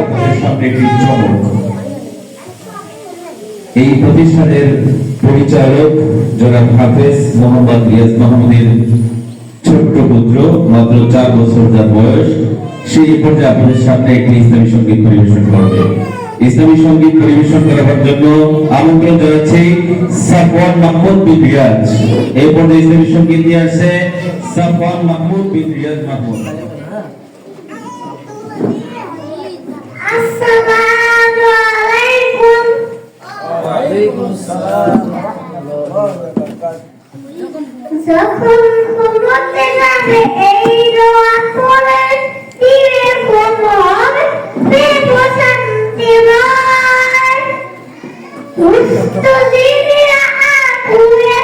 আপনাদের সামনে একটি চমক এই প্রতিষ্ঠানের পরিচালক জনাব হাফেজ মোহাম্মদ রিয়াজ মাহমুদের ছোট্ট পুত্র, মাত্র চার বছর যার বয়স সেই পর্যায়ে আপনাদের সামনে একটি ইসলামী সংগীত পরিবেশন করবে। ইসলামী সংগীত পরিবেশন করার জন্য আমন্ত্রণ জানাচ্ছি সাফওয়ান মাহমুদ বিন রিয়াজ। এই পর্যায়ে ইসলামী সংগীত নিয়ে আসছে সাফওয়ান মাহমুদ বিন রিয়াজ মাহমুদ। যখন ঘুমোতে যাবে এই রোয়া পড়ে তীরে কোমর দেব শান্তিময় দুষ্ট দিদিরা আকুলে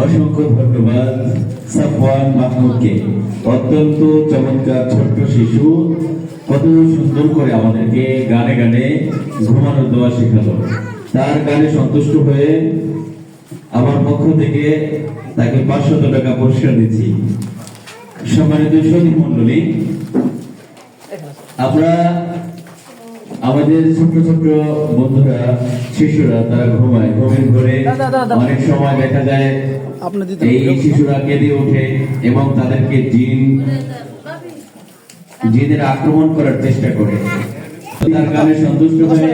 অসংখ্য ধন্যবাদ। সাফওয়ান মাহমুদকে। অত্যন্ত চমৎকার ছোট্ট শিশু। কত সুন্দর করে আমাদেরকে গানে গানে ঘুমানোর দোয়া শেখালো। তার গানে সন্তুষ্ট হয়ে আমার পক্ষ থেকে তাকে পাঁচশত টাকা পুরস্কার দিচ্ছি। সম্মানিত সৈনিক মন্ডলী আমরা আমাদের ছোট্ট ছোট্ট বন্ধুরা শিশুরা তারা ঘুমায়। ঘুমের ঘরে অনেক সময় দেখা যায় এই শিশুরা কেঁদে ওঠে এবং তাদেরকে জিন জিনের আক্রমণ করার চেষ্টা করে। তার গানে সন্তুষ্ট হয়ে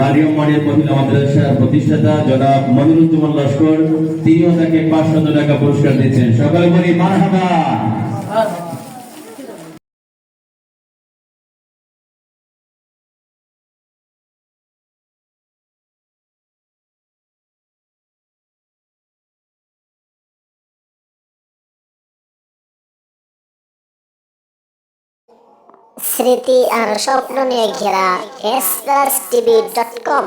মারিয়ম মনির মহিলা মাদ্রাসার প্রতিষ্ঠাতা জনাব মনিরুজ্জামান লস্কর তিনিও তাকে পাঁচশত টাকা পুরস্কার দিচ্ছেন। সকালে বলি মারহাবা! স্মৃতি আর স্বপ্ন নিয়ে ঘেরা এস টিভি ডট কম